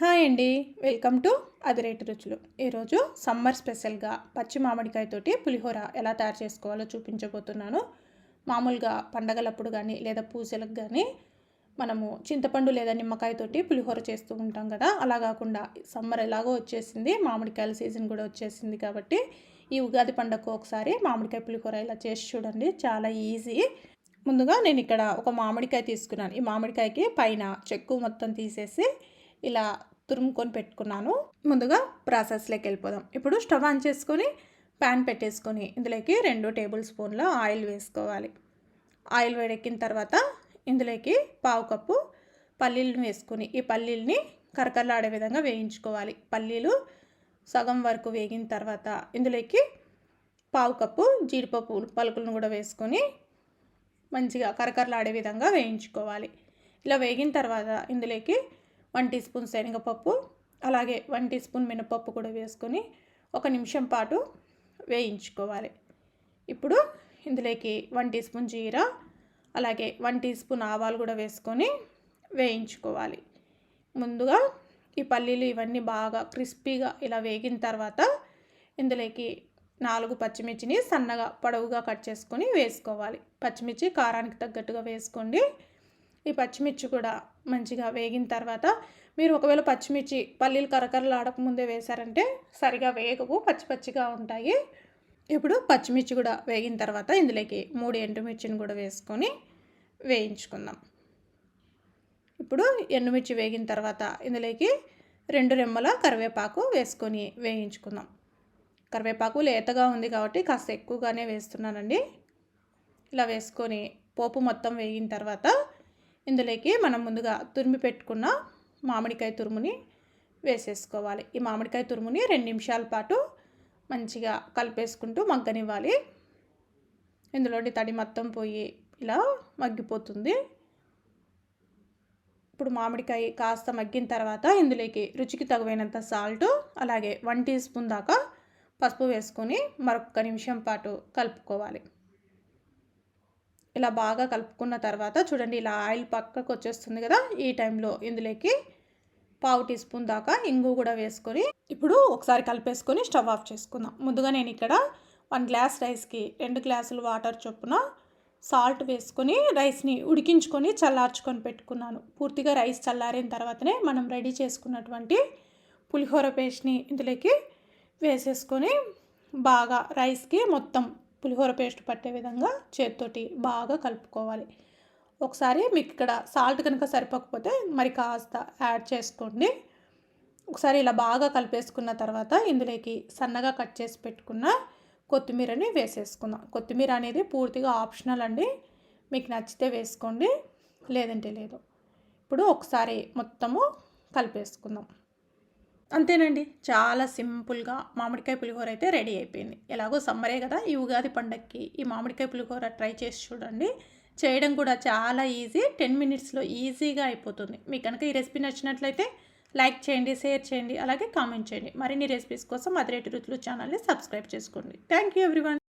Hi అండి. Welcome to అదిరేటి రుచులు. ఈరోజు సమ్మర్ స్పెషల్గా పచ్చి మామిడికాయతోటి పులిహోర ఎలా తయారు చేసుకోవాలో చూపించబోతున్నాను. మామూలుగా పండగలప్పుడు కానీ లేదా పూజలకు కానీ మనము చింతపండు లేదా నిమ్మకాయతోటి పులిహోర చేస్తూ ఉంటాం కదా. అలా కాకుండా సమ్మర్ ఎలాగో వచ్చేసింది మామిడికాయల సీజన్ కూడా వచ్చేసింది కాబట్టి ఈ ఉగాది పండగకు ఒకసారి మామిడికాయ పులిహోర ఇలా చేసి చూడండి. చాలా ఈజీ. ముందుగా నేను ఇక్కడ ఒక మామిడికాయ తీసుకున్నాను. ఈ మామిడికాయకి పైన చెక్కు మొత్తం తీసేసి ఇలా తురుముకొని పెట్టుకున్నాను. ముందుగా ప్రాసెస్లోకి వెళ్ళిపోదాం. ఇప్పుడు స్టవ్ ఆన్ చేసుకొని ప్యాన్ పెట్టేసుకొని ఇందులోకి రెండు టేబుల్ స్పూన్ల ఆయిల్ వేసుకోవాలి. ఆయిల్ వేడెక్కిన తర్వాత ఇందులోకి పావు కప్పు పల్లీలను వేసుకొని ఈ పల్లీలని కరకరలాడే విధంగా వేయించుకోవాలి. పల్లీలు సగం వరకు వేగిన తర్వాత ఇందులోకి పావు కప్పు జీడిపప్పు పలుకులను కూడా వేసుకొని మంచిగా కరకరలాడే విధంగా వేయించుకోవాలి. ఇలా వేగిన తర్వాత ఇందులోకి వన్ టీ స్పూన్ శనగపప్పు అలాగే వన్ టీ స్పూన్ మినపప్పు కూడా వేసుకొని ఒక నిమిషం పాటు వేయించుకోవాలి. ఇప్పుడు ఇందులోకి వన్ టీ స్పూన్ జీరా అలాగే వన్ టీ స్పూన్ ఆవాలు కూడా వేసుకొని వేయించుకోవాలి. ముందుగా ఈ పల్లీలు ఇవన్నీ బాగా క్రిస్పీగా ఇలా వేగిన తర్వాత ఇందులోకి నాలుగు పచ్చిమిర్చిని సన్నగా పొడవుగా కట్ చేసుకొని వేసుకోవాలి. పచ్చిమిర్చి కారానికి తగ్గట్టుగా వేసుకోండి. ఈ పచ్చిమిర్చి కూడా మంచిగా వేగిన తర్వాత మీరు ఒకవేళ పచ్చిమిర్చి పల్లీలు కరకరలు ఆడకముందే వేశారంటే సరిగా వేగవు పచ్చి పచ్చిగా ఉంటాయి. ఇప్పుడు పచ్చిమిర్చి కూడా వేగిన తర్వాత ఇందులోకి మూడు ఎండుమిర్చిని కూడా వేసుకొని వేయించుకుందాం. ఇప్పుడు ఎండుమిర్చి వేగిన తర్వాత ఇందులోకి రెండు రెమ్మల కరివేపాకు వేసుకొని వేయించుకుందాం. కరివేపాకు లేతగా ఉంది కాబట్టి కాస్త ఎక్కువగానే వేస్తున్నానండి. ఇలా వేసుకొని పోపు మొత్తం వేగిన తర్వాత ఇందులోకి మనం ముందుగా తురిమి పెట్టుకున్న మామిడికాయ తురుముని వేసేసుకోవాలి. ఈ మామిడికాయ తురుముని రెండు నిమిషాల పాటు మంచిగా కలిపేసుకుంటూ మగ్గనివ్వాలి. ఇందులోని తడి మొత్తం పోయి ఇలా మగ్గిపోతుంది. ఇప్పుడు మామిడికాయ కాస్త మగ్గిన తర్వాత ఇందులోకి రుచికి తగువైనంత సాల్ట్ అలాగే వన్ టీ స్పూన్ దాకా పసుపు వేసుకొని మరొక నిమిషం పాటు కలుపుకోవాలి. ఇలా బాగా కలుపుకున్న తర్వాత చూడండి ఇలా ఆయిల్ పక్కకు వచ్చేస్తుంది కదా ఈ టైంలో ఇందులోకి పావు టీ స్పూన్ దాకా ఇంగు కూడా వేసుకొని ఇప్పుడు ఒకసారి కలిపేసుకొని స్టవ్ ఆఫ్ చేసుకుందాం. ముందుగా నేను ఇక్కడ వన్ గ్లాస్ రైస్కి రెండు గ్లాసులు వాటర్ చొప్పున సాల్ట్ వేసుకొని రైస్ని ఉడికించుకొని చల్లార్చుకొని పెట్టుకున్నాను. పూర్తిగా రైస్ చల్లారిన తర్వాతనే మనం రెడీ చేసుకున్నటువంటి పులిహోర పేస్ట్ని ఇందులోకి వేసేసుకొని బాగా రైస్కి మొత్తం పులిహోర పేస్ట్ పట్టే విధంగా చేతితోటి బాగా కలుపుకోవాలి. ఒకసారి మీకు ఇక్కడ సాల్ట్ కనుక సరిపోకపోతే మరి కాస్త యాడ్ చేసుకోండి. ఒకసారి ఇలా బాగా కలిపేసుకున్న తర్వాత ఇందులోకి సన్నగా కట్ చేసి పెట్టుకున్న కొత్తిమీరని వేసేసుకుందాం. కొత్తిమీర అనేది పూర్తిగా ఆప్షనల్ అండి. మీకు నచ్చితే వేసుకోండి లేదంటే లేదు. ఇప్పుడు ఒకసారి మొత్తము కలిపేసుకుందాం. అంతేనండి. చాలా సింపుల్గా మామిడికాయ పులిహోర అయితే రెడీ అయిపోయింది. ఎలాగో సమ్మరే కదా ఈ ఉగాది పండక్కి ఈ మామిడికాయ పులిహోర ట్రై చేసి చూడండి. చేయడం కూడా చాలా ఈజీ టెన్ మినిట్స్లో ఈజీగా అయిపోతుంది. మీకు కనుక ఈ రెసిపీ నచ్చినట్లయితే లైక్ చేయండి షేర్ చేయండి అలాగే కామెంట్ చేయండి. మరిన్ని రెసిపీస్ కోసం అదిరేటి రుచులు ఛానల్ని సబ్స్క్రైబ్ చేసుకోండి. Thank you everyone.